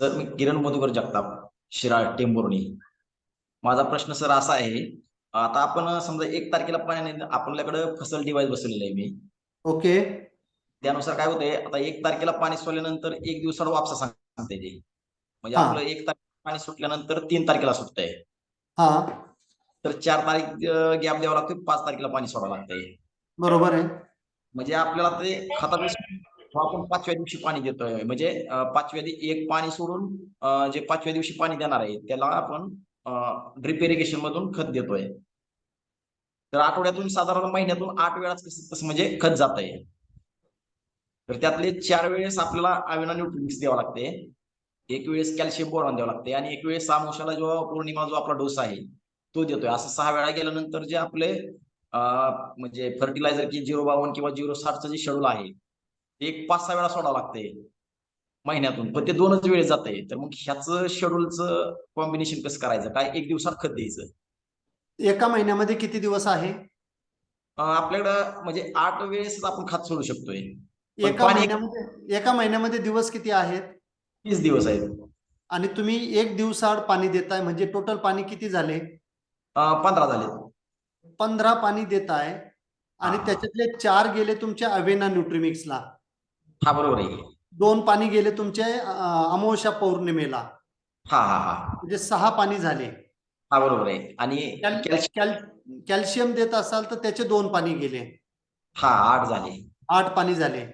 Sir मी किरण मधुकर जगताप शिराळ टेंभुर्णी. माझा प्रश्न सर असा आहे आता आपण समजा एक तारखेला पाण्याने आपल्याकडे फसल डिवाइस बसवलेलं आहे मी. ओके. त्यानुसार काय होतंय आता एक तारखेला पाणी सोडल्यानंतर एक दिवसाला वापसा सांगते ते म्हणजे. आपलं एक तारखेला पाणी सुटल्यानंतर तीन तारखेला सुटतंय. हा. तर चार तारीख गॅप द्यावा लागतो पाच तारखेला पाणी सोडावं लागतंय. बरोबर आहे. म्हणजे आपल्याला ते जेव्हा आपण पाचव्या दिवशी पाणी देतोय. म्हणजे पाचव्या दिवशी एक पाणी सोडून जे पाचव्या दिवशी पाणी देणार आहे त्याला आपण ड्रिप इरिगेशन मधून खत देतोय. तर आठवड्यातून साधारण महिन्यातून आठ वेळाच कसं तसं म्हणजे खत जात आहे तर त्यातले चार वेळेस आपल्याला अविना न्यूट्रिन्स द्यावं लागते. एक वेळेस कॅल्शियम बोरॉन द्यावं लागते आणि एक वेळेस सामोशाला जो पौर्णिमा जो आपला डोस आहे तो देतोय. असं सहा वेळा गेल्यानंतर जे आपले म्हणजे फर्टिलायझर की झिरो बावन किंवा झिरो साठचं जे शेड्यूल आहे एक पाच सहा वेळा सोडावं लागतंय. महिन्यातून. पण ते दोनच वेळेस जाते तर मग ह्याचं शेड्यूलचं कॉम्बिनेशन कसं करायचं? काय एक दिवसात खत द्यायचं? एका महिन्यामध्ये किती दिवस आहे? आपल्याकडं म्हणजे आठ वेळेस आपण खत सोडू शकतोय. एका महिन्यामध्ये एका महिन्यामध्ये दिवस किती आहेत? तीस दिवस आहेत. आणि तुम्ही एक दिवसाआड पाणी देताय म्हणजे टोटल पाणी किती झाले? पंधरा झाले. पंधरा पाणी देताय. आणि. त्याच्यातले चार गेले तुमच्या अवेना न्यूट्रिमिक्सला हा बरोबर आहे. दोन पाणी गेले तुमचे अमावस्या पौर्णिमेला. हा हा हा. म्हणजे सहा पाणी झाले. हा बरोबर आहे. आणि कॅल- कॅल्शियम? कॅल- कॅल्शियम देत असाल तर त्याचे दोन पाणी गेले. हा आठ झाले. आठ पाणी झाले.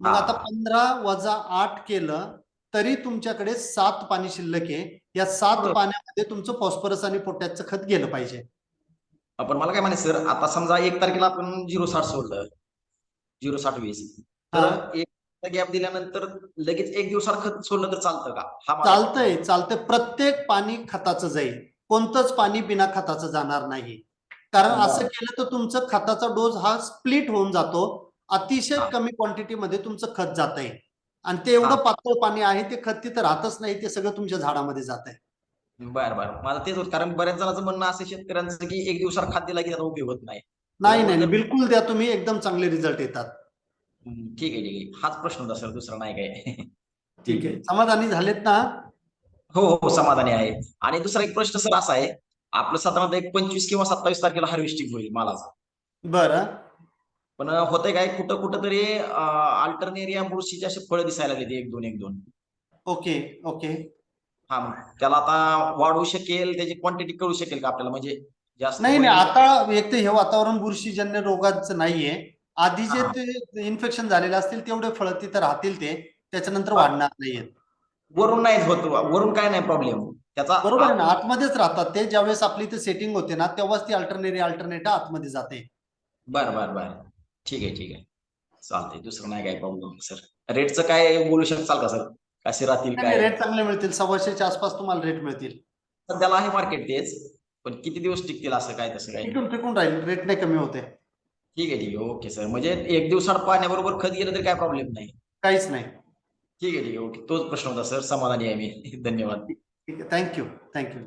मग हा. आता पंधरा वजा आठ केलं तरी तुमच्याकडे सात पाणी शिल्लक आहे. या सात बरोबर. पाण्यामध्ये तुमचं फॉस्फरस आणि पोटॅशचं खत गेलं पाहिजे. आपण मला काय म्हणायचं सर आता समजा एक तारखेला आपण झिरो साठ सोडलं. झिरो साठ वीस. तर एक गॅप दिल्यानंतर लगेच एक दिवसात खत सोडलं तर चालतं का? हा चालतंय चालतंय. प्रत्येक पाणी खताचं जाईल. कोणतंच पाणी बिना खताचं जाणार नाही. कारण. असं केलं तर तुमचं खताचा डोस हा स्प्लिट होऊन जातो. अतिशय. कमी क्वांटिटीमध्ये तुमचं खत जात आहे आणि ते एवढं. पातळ पाणी आहे ते खत तिथं राहतच नाही ते सगळं तुमच्या झाडामध्ये जात आहे बर बर. मला तेच होत कारण बऱ्याच जणांचं म्हणणं असं शेतकऱ्यांचं की एक दिवसात की त्याचा उपयोग होत नाही. नाही नाही बिलकुल द्या तुम्ही एकदम चांगले रिझल्ट येतात. ठीक आहे ठीक आहे. हाच प्रश्न होता सर. दुसरा नाही काय. ठीक आहे. समाधानी झालेत ना? हो हो. समाधानी आहे आणि दुसरा एक प्रश्न सर असा आहे. आपलं साधारणतः एक पंचवीस किंवा सत्तावीस तारखेला हार्वेस्टिंग होईल मालाचं. बरं. पण होतंय काय? कुठं कुठं तरी अल्टरनेरिया बुरशीचे असे फळं दिसायला लागले एक दोन एक दोन. Okay okay. हा मग त्याला आता वाढवू शकेल त्याची क्वांटिटी कळू शकेल का आपल्याला? म्हणजे जास्त नाही नाही? आता एक तर हे वातावरण बुरशीजन्य रोगाचं नाहीये. आधी जे. ते इन्फेक्शन झालेले असतील तेवढे फळ तिथं राहतील ते. त्याच्यानंतर. वाढणार नाहीयेत वरून नाहीच होत वरून काय नाही प्रॉब्लेम त्याचा बरोबर आहे ना. आतमध्येच राहतात ते. ज्यावेळेस आपली इथे सेटिंग होते ना तेव्हाच ती अल्टरनेरी अल्टरनेट आतमध्ये जाते. बर बर बर. ठीक आहे ठीक आहे. चालतंय. दुसरं नाही काय प्रॉब्लेम सर रेटचं काय बोलू शकाल का सर कसे राहतील काय? रेट चांगले मिळतील. सव्वाशेच्या आसपास तुम्हाला रेट मिळतील. सध्याला आहे मार्केट तेच. पण किती दिवस टिकतील असं काय तसं काय? टिकून टिकून राहील. रेट नाही कमी होते. ठीक आहे ठीक आहे. ओके सर म्हणजे एक दिवसात पाण्याबरोबर खत गेलं तरी काय प्रॉब्लेम नाही. काहीच नाही. ठीक आहे ठीक आहे. ओके तोच प्रश्न होता सर समाधानी आहे मी. धन्यवाद. ठीक आहे. Thank you thank you